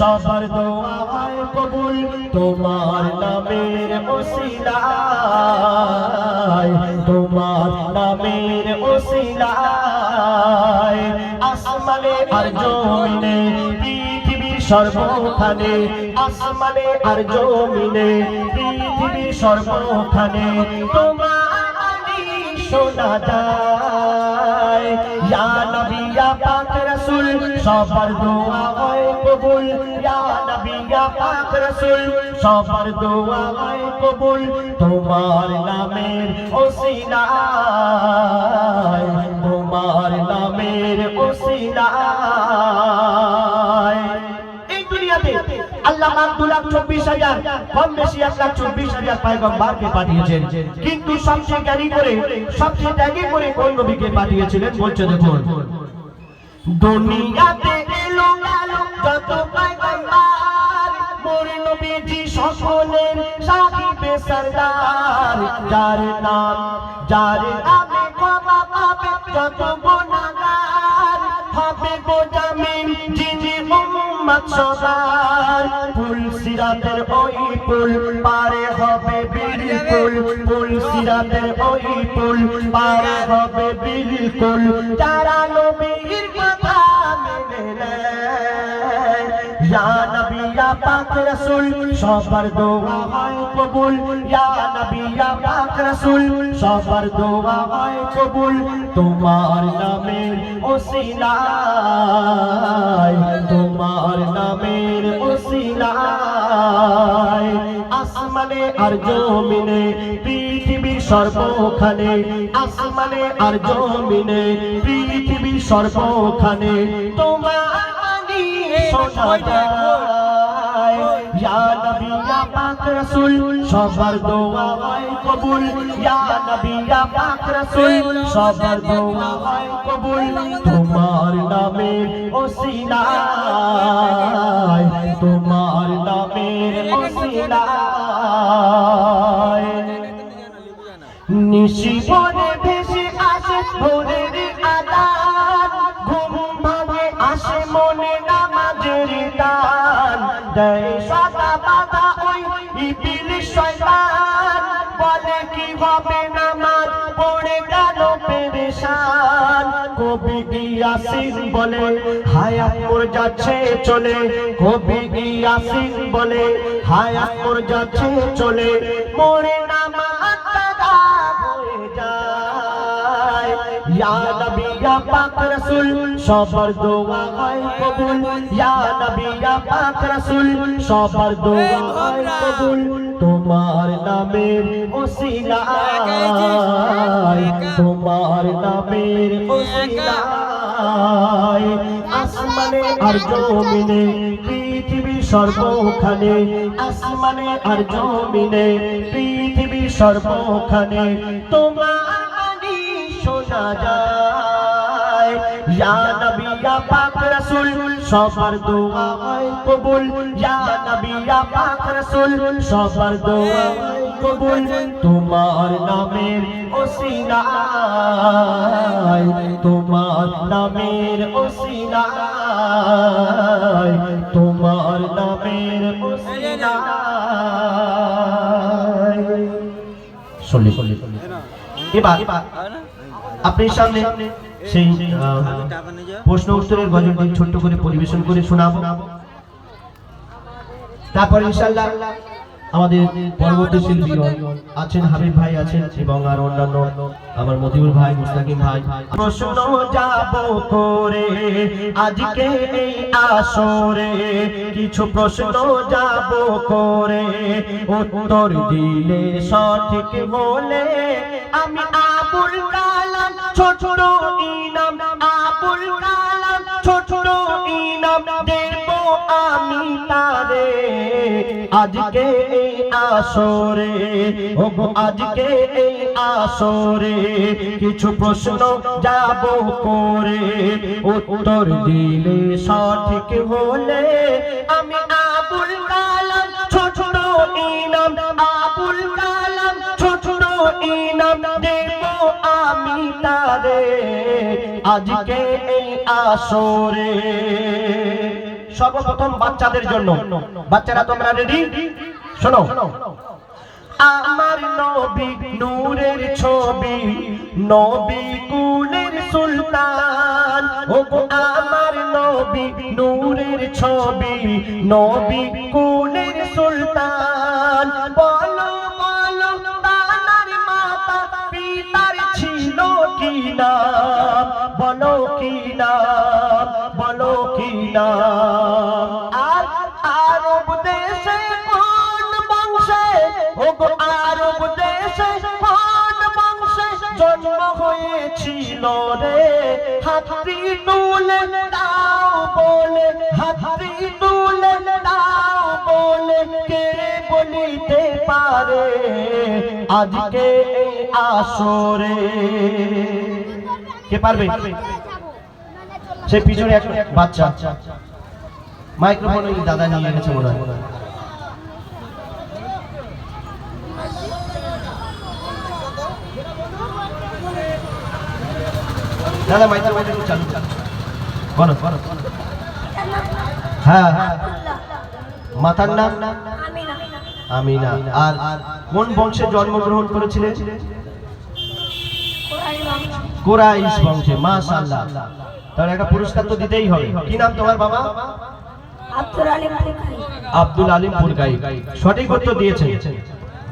সবার দোয়া হয় কবুল তোমার নামের ওসিলায়, তোমার নামের ওসিলায়। আসমানে পৃথিবীর সর্বখানে, আসমানে আর জমিনে পৃথিবীর সর্বখানে তোমার ইয়া নবী, ইয়া পাক রাসূল দোয়া কবুল সবার দোয়া কবুল। তোমার নামের ওসিলায় তোমার নামের ওসিলায়। এই দুনিয়াতে এলো গেল যত পয়গম্বর সকলের সাহিবে সরদার। যার নাম, যার নামে পাবে যত হবে গো জামিন যিনি উম্মত সবার। ফুল সিরাতের ওই পারে হবে বিলকুল। ফুল সিরাতের ওই পুল পারে হবে বিলকুল। যারা নবীর তোমার নামের ওসিলায়, তোমার নামের ওসিলায়, আসমানে আর জমিনে, পৃথিবীর সর্বখানে, আসমানে আর জমিনে, পৃথিবীর সর্বখানে তোমার ইয়া ইয়া সবার কবুল ইয়া নবী ইয়া পাক রাসূল সবার কবুল তোমার নামে ওসিলায় তোমার ওসিলায় নিশি পরে ভেসে আসে ভোরের আসে মনে নামাজের দান। দেয় সাদা বাধা ওই ইবিলিশ শয়তান। বলে কি হবে নামাজ পড়ে গেল পেরেশান? কবি ইয়াসিন বলে, হায়াত মোর যাচ্ছে চলে। কবি ইয়াসিন বলে, হায়াত মোর যাচ্ছে চলে। মোরে নামাজ হয়ে যায়। পাক রাসূল সবার দোয়া হয় কবুল। ইয়া নবী ইয়া পাক রাসূল সবার দোয়া হয় কবুল। তোমার নামের ওসিলায় তোমার নামের ওসিলায়। আসমানে আর জমিনে পৃথিবী সর্বখানে। আসমানে আর জমিনে পৃথিবী সর্বখানে। তোমার শোনা যায়। ইয়া নবী ইয়া পাক রাসূল সবার দোয়া হয় কবুল। ইয়া নবী ইয়া পাক রাসূল সবার দোয়া কবুল। তোমার নামের ওসিলায় তোমার নামের ওসিলায় তোমার নামের ওসিলায় সল্লি সল্লি এবার আপনার সামনে সেই প্রশ্ন উত্তরের গজলটি ছোট্ট করে পরিবেশন করে শোনাবো। তারপর ইনশাল্লাহ আমাদের পরবর্তী শিল্পী আছেন হাবিব ভাই আছেন এবং আর অন্যান্য আমার মতিউর ভাই, মুস্তাকিম ভাই। প্রশ্ন যাব করে, আজকে এই আসরে কিছু প্রশ্ন যাব করে। উত্তর দিলে সঠিক বলে, আমি আবুল কালাম ছোট ইনাম, আবুল কালাম ছোট ইনাম আমি তারে, আজকে এই আসরে ও গো আজকে এই আসরে, কিছু প্রশ্ন যাব করে। উত্তর দিলে সঠিক হলে আমি আবুল কালাম ছোট ইনাম, আবুল কালাম ছোট ইনাম দেব আমি তারে। আজকে এই আসরে সর্বপ্রথম বাচ্চাদের জন্য। বাচ্চারা, তোমরা রেডি শোনো। আমার নবী নূরের ছবি, নবী কুলের সুলতান। ও আমার নবী নূরের ছবি, নবী কুলের সুলতান। বলো হাতি তুলে দাও বলে, হাতি দাও বলে, কে বলিতে পারে আজকে আসরে? কে পারবে? সে পিছনে বাচ্চা। মাইক্রোফোন দাদা নিয়ে গেছে হয় দাদা মাইক্রোফোন একটু চালু বলো হ্যাঁ হ্যাঁ। মাতার নাম? আমিনা। আর কোন বংশে জন্মগ্রহণ করেছিলেন কোরাইশ বংশে মাশাআল্লাহ। তাহলে একটা পুরস্কার তো দিতেই হবে। কি নাম তোমার বাবা? আব্দুল আলিম পুরকাই সঠিক উত্তর দিয়েছেন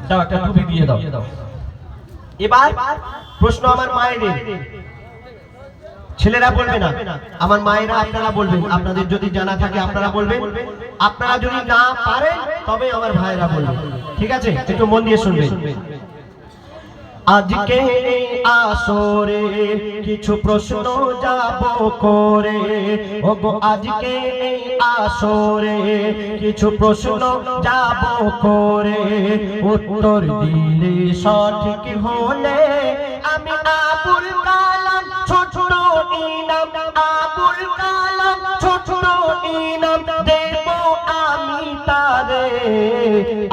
দাও একটা টুপি দিয়ে দাও। এবার প্রশ্ন আমার মায়ের। ছেলেরা বলবে না। আমার মায়েরা আপনারা বলবেন। আপনাদের যদি জানা থাকে, আপনারা বলবেন। আপনারা যদি না পারেন, তবে আমার ভাইয়েরা বলবেন ঠিক আছে? একটু মন দিয়ে শুনবেন। আজকে আসরে কিছু প্রশ্ন যাব করে। ওগো, আজকে আসরে কিছু প্রশ্ন যাব করে। উত্তর দিলে সঠিক হলে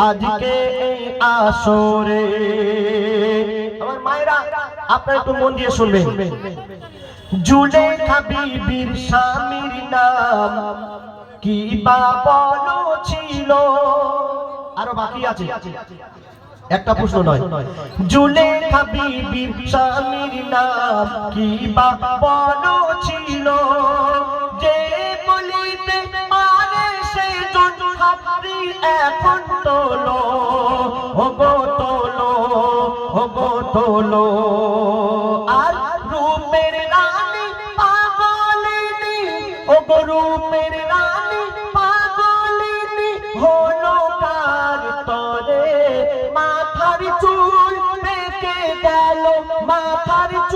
আজকে এই আসরে। আমার মায়েরা, আপনারা একটু মন দিয়ে শুনবেন। জুলে বিবির স্বামীর নাম কি বা বলো ছিল? আরও বাকি আছে। একটা প্রশ্ন নয়। জুলে বিবির স্বামীর নাম কি বা বলো ছিল? যে এখন তোলো ওগো তোলো ওগো তোলো। আর রূপের রানী পাগলিনী ওগো রূপের রানী পাগলিনী, হলো কার তরে। মাথার চুল পেকে গেল, মাথার চুল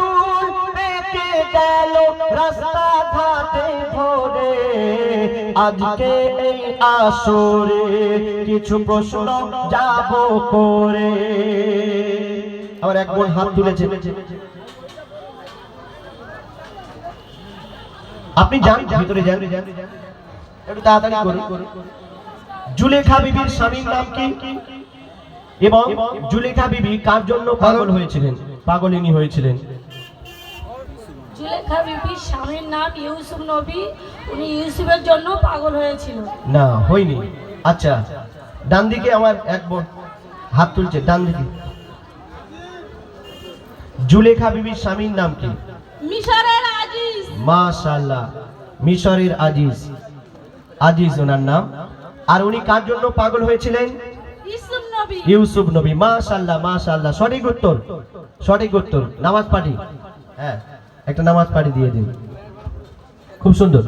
আজকে এই আসরে কিছু প্রশ্ন যাব করে। আবার এক বোন হাত তুলেছে। আপনি যান ভিতরে যান। একটু তাড়াতাড়ি করুন। জুলেখা বিবির স্বামীর নাম কি? এবং জুলেখা বিবি কার জন্য পাগল হয়েছিলেন? পাগলিনী হয়েছিলেন। জুলেখা বিবির স্বামীর নাম ইউসুফ নবী। উনি ইউসুফের জন্য পাগল হয়েছিল। না হয়নি। আচ্ছা ডান দিকে আমার এক বোন হাত তুলছে ডান দিকে জুলেখা বিবির স্বামীর নাম কি? মিশরের আজিজ। মাশাআল্লাহ মিশরের আজিজ। আজিজ ওনার নাম। আর উনি কার জন্য পাগল হয়েছিলেন? ইউসুফ নবী। ইউসুফ নবী মাশাআল্লাহ মাশাআল্লাহ সঠিক উত্তর সঠিক উত্তর। নামাজ পাঠি। হ্যাঁ। একটা নামাজ পাঠি দিয়ে দিন। খুব সুন্দর।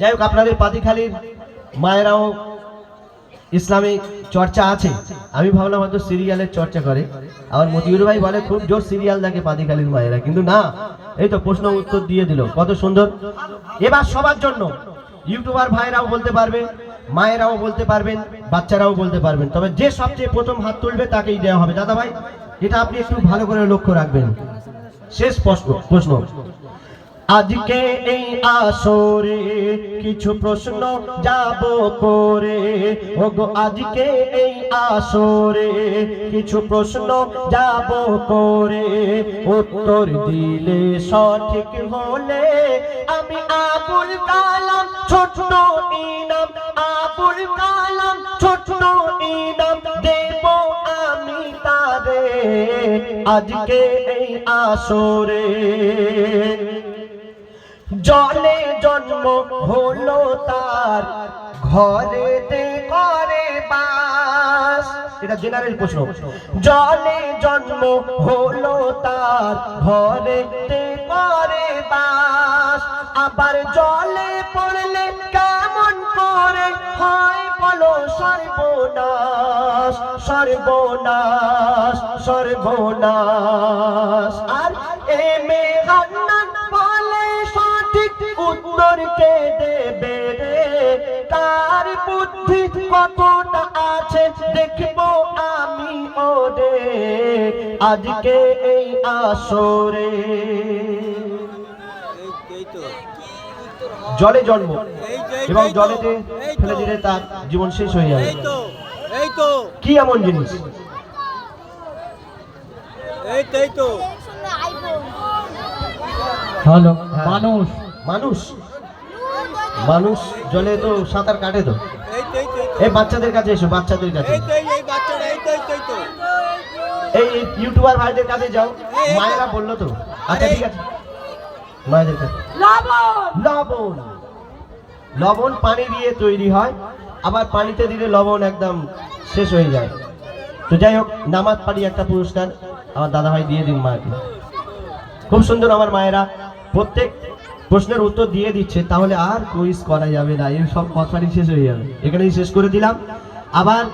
যাই হোক, আপনাদের পাতিখালির মায়েরাও ইসলামিক চর্চা আছে। আমি ভাবলাম হয়তো সিরিয়ালের চর্চা করে। আমার মতিউর ভাই বলে, খুব জোর সিরিয়াল দেখে পাতিখালির মায়েরা। কিন্তু না, এই তো প্রশ্ন উত্তর দিয়ে দিল। কত সুন্দর। এবার সবার জন্য ইউটিউবার ভাইরাও বলতে পারবে মায়েরাও বলতে পারবেন, বাচ্চারাও বলতে পারবেন। তবে যে সবচেয়ে প্রথম হাত তুলবে তাকেই দেওয়া হবে। দাদা ভাই এটা আপনি একটু ভালো করে লক্ষ্য রাখবেন। শেষ প্রশ্ন প্রশ্ন। আজকে এই আসরে কিছু প্রশ্ন যাব করে। ওগো, আজকে এই আসরে কিছু প্রশ্ন যাব করে। উত্তর দিলে সঠিক হলে আমি আবুল কালাম ছোট ইনাম। আবুল কালাম ছোট ইনাম দেব আমি তারে আজকে এই আসরে জলে জন্ম হলো তার ঘরেতে করে বাস। এটা জেনারেল প্রশ্ন। জলে জন্ম হলো তার ঘরেতে করে বাস। আবার জলে পড়লে কেমন করে হয়? বলো সর্বনাশ সর্বনাশ সর্বনাশ। আর এ মেঘান্নান বলে সঠিক উত্তর কে দেবে রে? তার বুদ্ধি কতটা আছে দেখব আমি ওরে। আজকে এই আসরে। জলে জন্ম এবং জলেতে। ফেলে দিলে তার জীবন শেষ হয়ে যাবে। এই তো এই তো। কি এমন জিনিস? এই তো এই তো। হ্যালো হ্যাঁ। মানুষ। মানুষ? মানুষ জলে তো সাঁতার কাটে তো। এই বাচ্চাদের কাছে এসো বাচ্চাদের কাছে। এই ইউটিউবার ভাইদের কাছে যাও। মায়েরা বলল তো। আচ্ছা ঠিক আছে। মায়েদের কাছে। লবণ। লবণ। লবণ পানি দিয়ে তৈরি হয়। আবার পানিতে দিলে লবণ একদম শেষ হয়ে যায়। তো যাই হোক, নামাজ পাড়ি একটা পুরস্কার আমার দাদা ভাই দিয়ে দিন মাকে। খুব সুন্দর আমার মায়েরা প্রত্যেক প্রশ্নের উত্তর দিয়ে দিচ্ছে, তাহলে আর কুইজ করা যাবে না, এই সব কথাটি শেষ হয়ে যাবে। এখানেই শেষ করে দিলাম। আবার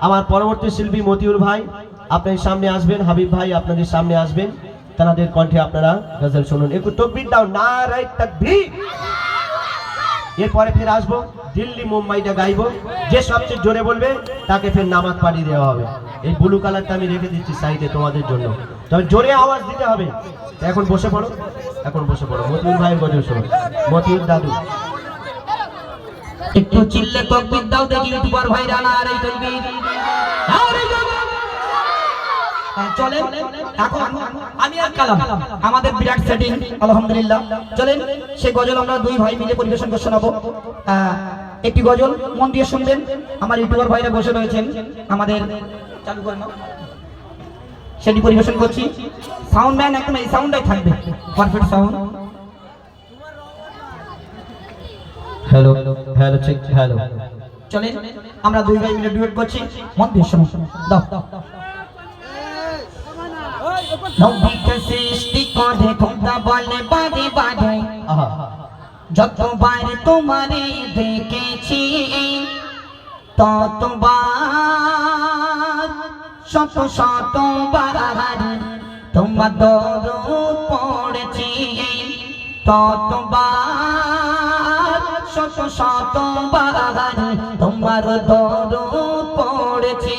আমার পরবর্তী শিল্পী মতিউর ভাই আপনাদের সামনে আসবেন, হাবিব ভাই আপনাদের সামনে আসবেন। তাদের কণ্ঠে আপনারা গজল শুনুন। একটু তকবির দাও না রাই তাকবীর। এরপরে ফের আসব, দিল্লি মুম্বাইটা গাইবো। যে সবচেয়ে জোরে বলবে, তাকে ফের নামাজ পাঠিয়ে দেওয়া হবে। এই ব্লু কালারটা আমি রেখে দিচ্ছি সাইডে তোমাদের জন্য। তবে জোরে আওয়াজ দিতে হবে। এখন বসে পড়ো, এখন বসে পড়ো। মতিউর ভাইয়ের গজল শোনো। মতিউর দাদু। একটু চিল্লে তকবির দাও দেখি, ইউটিউবার ভাইরা না আর এই তকবির আর এই চলেন। এখন আমি আর কালাম। আমাদের বিরাট সেটিং আলহামদুলিল্লাহ। চলেন সেই গজল আমরা দুই ভাই মিলে পরিবেশন করে শোনাবো। একটি গজল মন দিয়ে শুনবেন। আমার ইউটিউবার ভাইরা বসে রয়েছেন আমাদের চালু করে সেটি পরিবেশন করছি। সাউন্ড ম্যান একদম এই সাউন্ডটাই থাকবে। Perfect sound hello hello check hello চলেন আমরা দুই ভাই মিলে ডুয়েট করছি। মন দিয়ে শোনো দাও। নবীকে সৃষ্টি করে খোদা বলে বারে বারে যতবার তোমারে দেখেছি, ততবার শত শতবার তোমার দরুদ পড়েছি। ততবার শত শতবার তোমার দরুদ পড়েছি।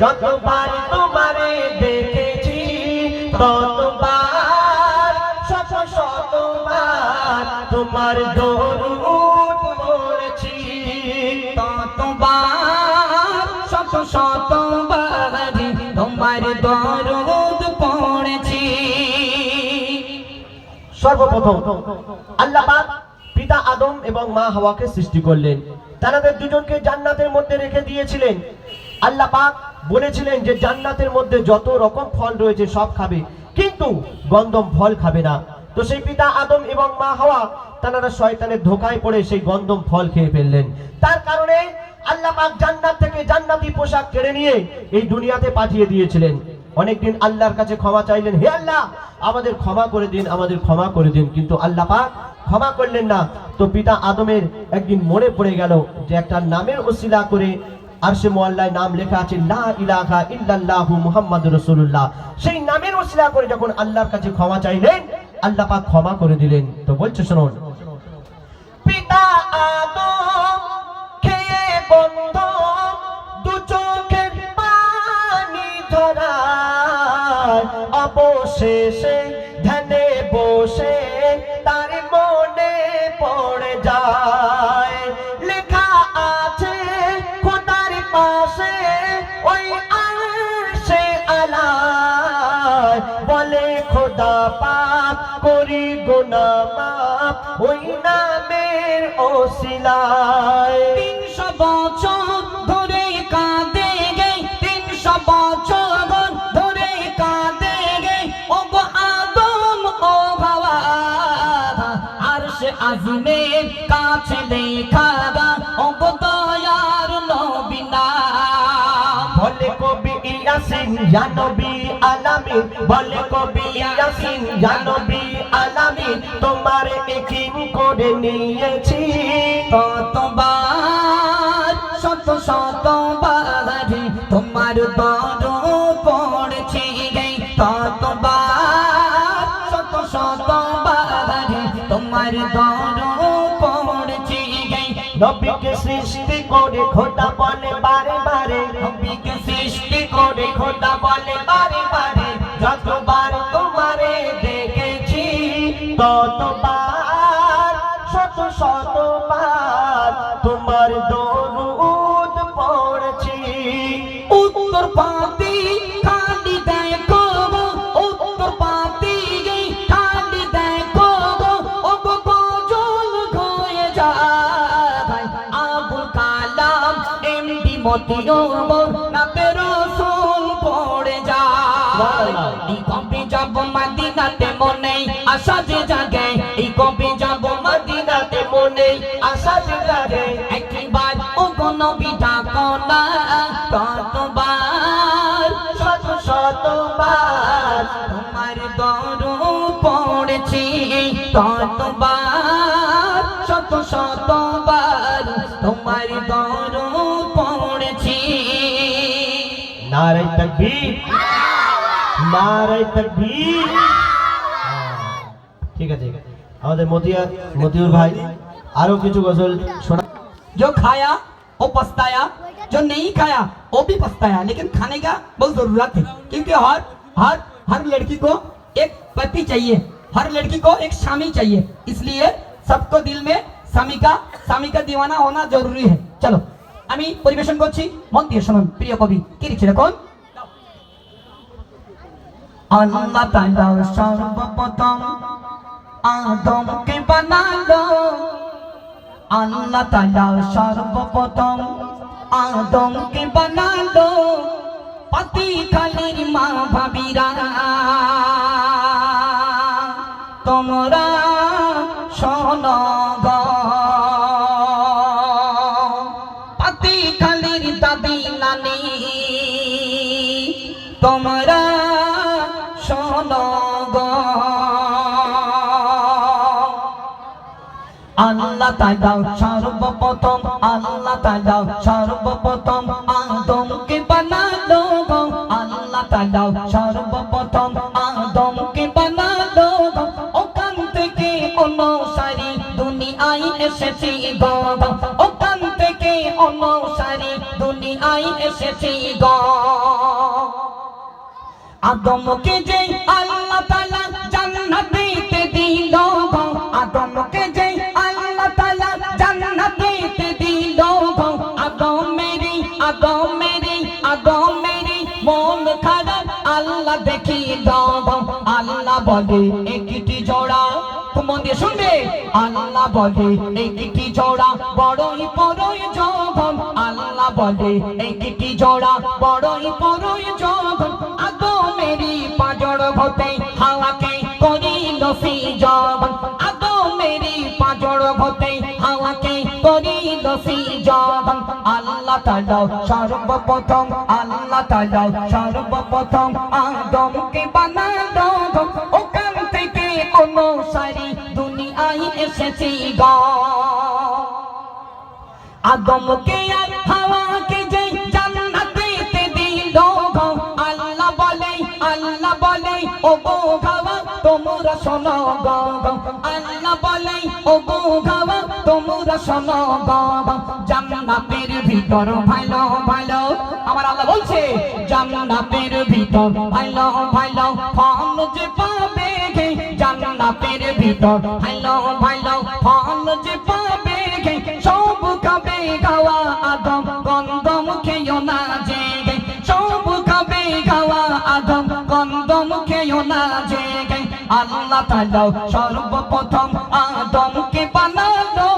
যতবার তোমারে দেখেছি, ততবার, শত শতবার তোমার দরুদ পড়েছি। ততবার, শত শতবার তোমার দরদ পড়েছি। সর্বপ্রথম, আল্লাহ পাক পিতা আদম এবং মা হাওয়াকে সৃষ্টি করলেন। তাদের দুজনকে জান্নাতের মধ্যে রেখে দিয়েছিলেন। আল্লাহ পাক বলেছিলেন যে জান্নাতের মধ্যে যত রকম ফল রয়েছে সব খাবে, কিন্তু গন্ধম ফল খাবে না। তো সেই পিতা আদম এবং মা হাওয়া, তারা শয়তানের ধোকায় পড়ে সেই গন্ধম ফল খেয়ে ফেললেন। তার কারণে আল্লাহ পাক জান্নাত থেকে জান্নাতি পোশাক কেড়ে নিয়ে এই দুনিয়াতে পাঠিয়ে দিয়েছিলেন। অনেকদিন আল্লাহর কাছে ক্ষমা চাইলেন, হে আল্লাহ, আমাদের ক্ষমা করে দিন, আমাদের ক্ষমা করে দিন। কিন্তু আল্লাহ পাক ক্ষমা করলেন না। তো পিতা আদমের একদিন মনে পড়ে গেল যে একটা নামের ওসিলা করে আরশে মোয়াল্লায় নাম লেখা আছে, লা ইলাহা ইল্লাল্লাহু মুহাম্মাদুর রাসূলুল্লাহ। সেই নামের ওসিলা করে যখন আল্লাহর কাছে ক্ষমা চাইলেন, আল্লাহ পাক ক্ষমা করে দিলেন। তো বলছে, শুনুন গুনা মাপ ওই নামের ওসিলায় তিনশো বছর ধরে কাঁদে গে, তিনশো বছর ধরে কাঁদে গে। ও আদম, ও বাবা, আর সে আজমের কাছে লেখা বলে কবি ইয়াসিন তোমার একিন করে নিয়েছি। ততবার শত শতবার তোমার দর পড়েছি গে ততবার শত শতবার তোমার দর পড়েছি গে নবীকে সৃষ্টি করে খোদা বলে বারে বলে, বারে বারে, যতবার তোমারে দেখেছি, ততবার, শত শতবার তোমার দরুদ পড়েছি উত্তর পাতি খালি দেখো উত্তর পাতি খালি দেখো গজল হয়ে যায়। আবুল কালাম এমডি মতিও মদিনাতে মনে, আশা যে জাগে, এই কবে যাব মদিনাতে মনে, আশা যে জাগে। একবার ও কোন বিধা কোনা কতবার শত শতবার, তোমার দরু পড়েছি ততবার শত শতবার, তোমার দরু পড়েছি। নারাই তকবীর নারাই তকবীর। আমাদের মতিয়া মতিউর ভাই আরো কিছু গজল শোনা जो खाया वो पछताया जो नहीं खाया वो भी पछताया लेकिन खाने का बहुत जरूरत है क्योंकि हर हर हर लड़की को एक पति चाहिए हर लड़की को एक स्वामी चाहिए इसलिए सबको दिल में স্বামী का স্বামী का दीवाना होना जरूरी है चलो আমি পরিবেশন করছি মন দিয়ে শুনুন প্রিয় কবি কি লিখছে দেখুন আল্লাহ তাআলা সর্বপ্রথম আদমকে বানালো? আল্লাহ তাআলা সর্বপ্রথম আদমকে বানালো? পাতি কালের মা ভাবিরা, তোমরা শোনো গো। পাতি কালের দাদি নানি, তোমরা শোনো আল্লাহ তাআলা সর্বপ্রথম, আল্লাহ তাআলা সর্বপ্রথম আদমকে বানালো গো। আল্লাহ তাআলা সর্বপ্রথম আদমকে বানালো গো। ওখান থেকে অনুসারী দুনিয়ায় এসেছি গো। ওখান থেকে অনুসারী দুনিয়ায় এসেছি গো। আদমকে যে আল্লাহ তাআলা জান্নাতে দিল গো। আদমকে যে বলে, একটি জোড়া। মন দিয়ে শুনবে? আল্লাহ বলে, একটি জোড়া, বড়ই বড়ই জগন আল্লাহ বলে, একটি জোড়া, বড়ই বড়ই জগন আদমেরই পাজর হতে হাওয়াকে করিল সি জগন আদমেরই পাজর হতে হাওয়াকে করিল সি জগন আল্লাহ তাআলা সর্বপ্রথম, আল্লাহ তাআলা সর্বপ্রথম আদমকে বানালো। এসেছি গো। আদমকে যে জান্নাতে দিল আল্লাহ বলে আল্লাহ বলে ও গো হাওয়া, তোমরা শোনো গো। গো। আল্লাহ বলে ও গো হাওয়া, তোমরা শোনো গো। গো। জান্নাতের ভিতর ভালো ভালো। আমার আল্লাহ বলছে ভিতর ভালো ভালো। ফল যে পাবে ভিতর ভালো ভালো। ফল যে পাবে সব খাবে গাওয়া আদম গন্ধম খেয়েও না জেগে। সব খাবে গাওয়া আদম গন্ধম খেয়েও না জেগে। আল্লাহ তাআলা সর্বপ্রথম আদমকে বানালো।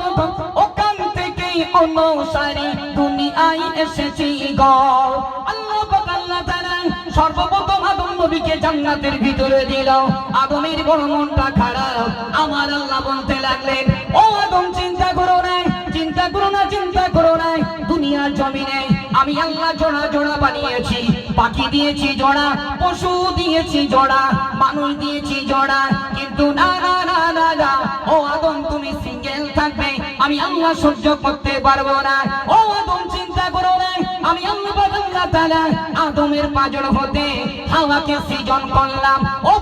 ওখান থেকে অনুসারী দুনিয়ায় এসেছি গো। নবীকে জান্নাতের ভিতরে দিল। আদমের বড় মনটা খারাপ। আমার আল্লাহ বলতে লাগলেন, ও আদম, চিন্তা করো না, চিন্তা করো না, চিন্তা করো না। দুনিয়ার জমিনে আমি আল্লাহ জোড়া জোড়া বানিয়েছি। পাখি দিয়েছি জোড়া, পশু দিয়েছি জোড়া, মানুষ দিয়েছি জোড়া। কিন্তু না না না না না। ও আদম, তুমি সিঙ্গেল থাকবে। আমি আল্লাহ সহ্য করতে পারব না। ও আদম, চিন্তা আদমের পাজর হতে হাওয়াকে সৃজন করলাম। ও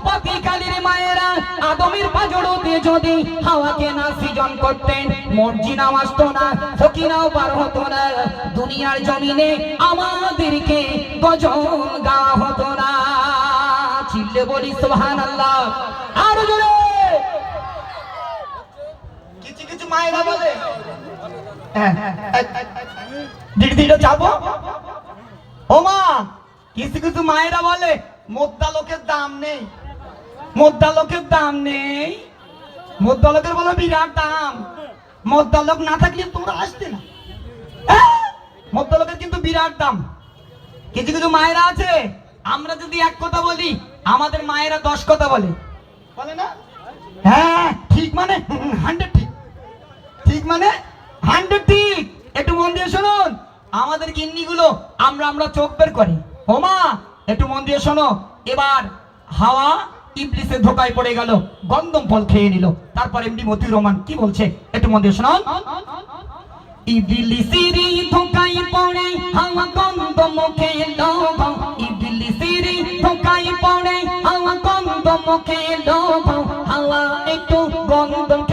কালির মায়েরা আদমের পাজর হতে যদি হাওয়াকে না সৃজন করতেন মর্জিনাও আসতো না ফকিরাও পার হতো না। দুনিয়ার জমিনে আমাদেরকে গজল গাওয়া হতো না। চিল্লে বলি সোহান আল্লাহ আরও জোরে! কিছু কিছু মায়েরা বলে হ্যাঁ, দিদি দিদি যাব? ও মা, কিছু কিছু মায়েরা বলে মোদ্দা লোকের দাম নেই। মোদ্দা লোকের দাম নেই। মোদ্দা লোকের বলে বিরাট দাম। মোদ্দা লোক না থাকলে তোমরা আসতে না। হ্যাঁ? মোদ্দা লোকের কিন্তু বিরাট দাম। কিছু কিছু মায়েরা আছে, আমরা যদি এক কথা বলি, আমাদের মায়েরা দশ কথা বলে। বলে না? হ্যাঁ ঠিক মানে? হান্ড্রেড ঠিক। ঠিক মানে? হান্ড্রেড ঠিক। একটু মন দিয়ে শুনুন। আমাদের গিন্নিগুলো, আমরা আমরা চোখ বের করি। ও মা একটু মন দিয়ে শোনো। এবার হাওয়া ইবলিসের ধোকায় পড়ে গেল গন্ধম ফল খেয়ে নিল। তারপর এমডি মতি রহমান কি বলছে? একটু মন দিয়ে শুনুন। ইবলিসেরই ধোকায় পড়ে, হাওয়া গন্ধম খেলো। ইবলিসেরই ধোকায় পড়ে, হাওয়া গন্ধম খেলো। হাওয়া একটু আর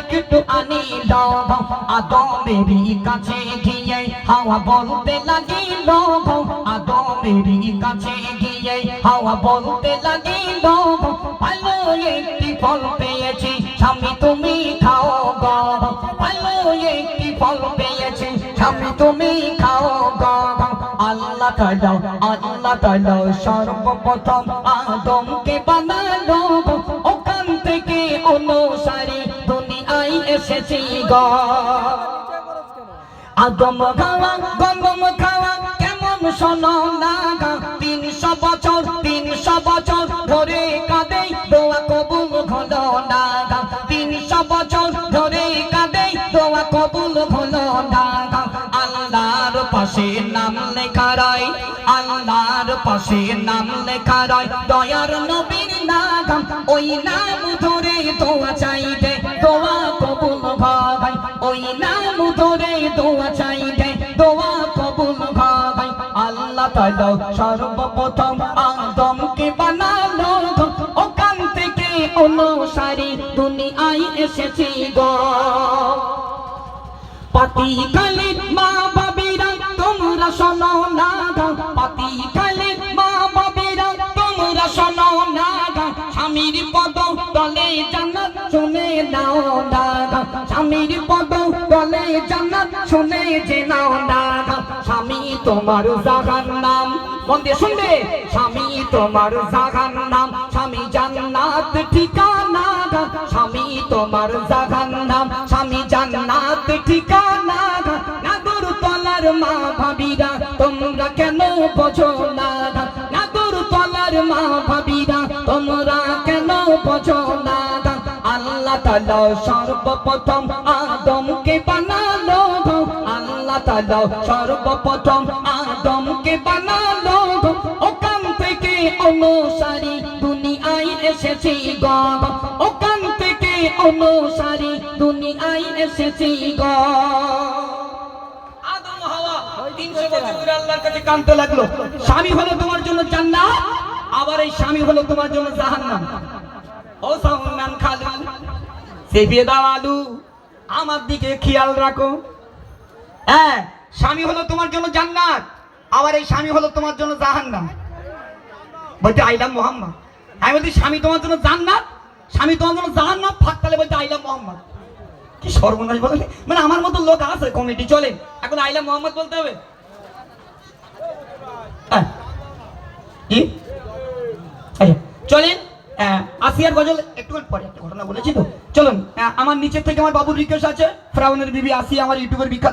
একটু আনিল আদমেরই কাছে গিয়ে হাওয়া বলতে লাগিল। আদমেরই কাছে গিয়ে হাওয়া বলতে লাগিল। ভালো একটি ফল পেয়েছি, স্বামী তুমি খাও গো। ভালো একটি ফল পেয়েছি, স্বামী তুমি খাও আল্লাহ তাআলা আল্লাহ তাআলা সর্বপ্রথম আদমকে বানালো। ওখান থেকে অনুসারী দুনিয়ায় এসেছি গো। আদম খাওয়া গম খাওয়া, কেমন শোনো না গা। তিনশো বছর তিনশো বছর ধরে কাঁদে, দোয়া কবুল হলো না গা। তিনশো বছর ধরে কাঁদে, দোয়া কবুল হলো না গা। আল্লাহর পাশে নাম লেখা আল্লাহর পাশে নাম লেখা দয়ার নবীর নাম, ওই নাম দোয়া চাইবে, দোয়া কবুল ভাই আল্লাহ তাআলা সর্বপ্রথম আদমকে বানালো ওখান থেকে অনুসারী দুনিয়ায় এসেছি গো। পাতি কালে মা বাবিরা, তোমরা শোনো না গা। পাতি কালে মা বাবিরা, তোমরা শোনো না গা। স্বামীর পদ তলে জান্নাত শুনে নাও না স্বামীর পদ তলে জান্নাত, শুনে যে নাও গা স্বামী তোমার জাগার নাম মন শুনবে, স্বামী তোমার জাগার নাম স্বামী জান্নাত ঠিকানা স্বামী তোমার জাগার নাম স্বামী জান্নাত ঠিকানা নাগর তলার মা ভাবিরা, তোমরা কেন বোঝো না নাগর তলার মা ভাবিরা তাআলা সর্বপ্রথম আদমকে বানালো আল্লাহ তাআলা সর্বপ্রথম আদমকে বানালো ওখান থেকে অনুসারী দুনিয়ায় এসেছি ওখান থেকে অনুসারী দুনিয়ায় এসেছি আদম হাওয়া 300 বছর ধরে আল্লাহর কাছে কাঁদতে লাগল। স্বামী হলো তোমার জন্য জান্নাত, আবার এই স্বামী হলো তোমার জন্য জাহান্নাম। ও সেফিয়ে দাও আলু। আমার দিকে খেয়াল রাখো। হ্যাঁ স্বামী হলো তোমার জন্য জান্নাত, আবার এই স্বামী হলো তোমার জন্য জাহান্নাম। বলতে আইলাম মোহাম্মদ আমি বলছি, স্বামী তোমার জন্য জান্নাত, স্বামী তোমার জন্য জাহান্নাম? ফাঁকতালে বলতে আইলাম মোহাম্মদ কি সর্বনাশ বলে মানে আমার মতো লোক আছে কমিটি চলে এখন আইলাম মোহাম্মদ বলতে হবে? হ্যাঁ। কি? চলেন। আসিয়ার গজল একটু পরে একটা ঘটনা বলেছি তো। চলুন আমার নিচের থেকে আমার বাবুর রিকোয়েস্ট আছে। ফ্রাউনের বিবি আসিয়া আমার ইউটিউবের বিখ্যাত